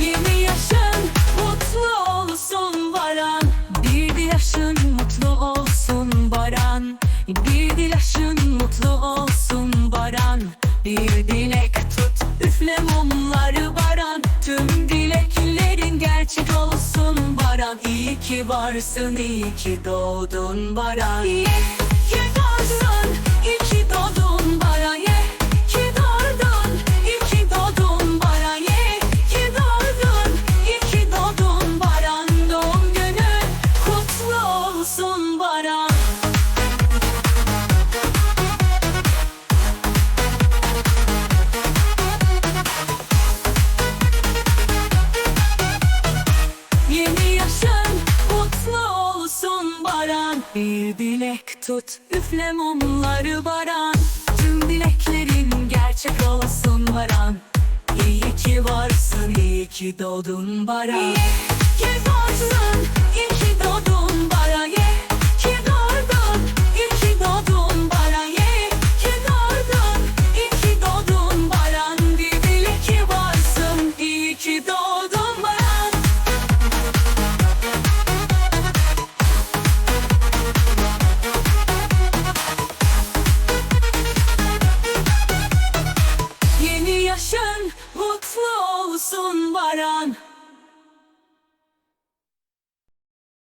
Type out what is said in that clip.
Yeni yaşın mutlu olsun Baran. Bir yaşın mutlu olsun Baran. Bir yaşın mutlu olsun Baran. Bir dilek tut üfle mumları ki varsın iyi ki doğdun Baran. İyi Baran. Bir dilek tut üfle mumları Baran. Tüm dileklerin gerçek olsun Baran. İyi ki varsın iyi ki doğdun Baran. İyi ki varsın yaşan, mutlu olsun varan.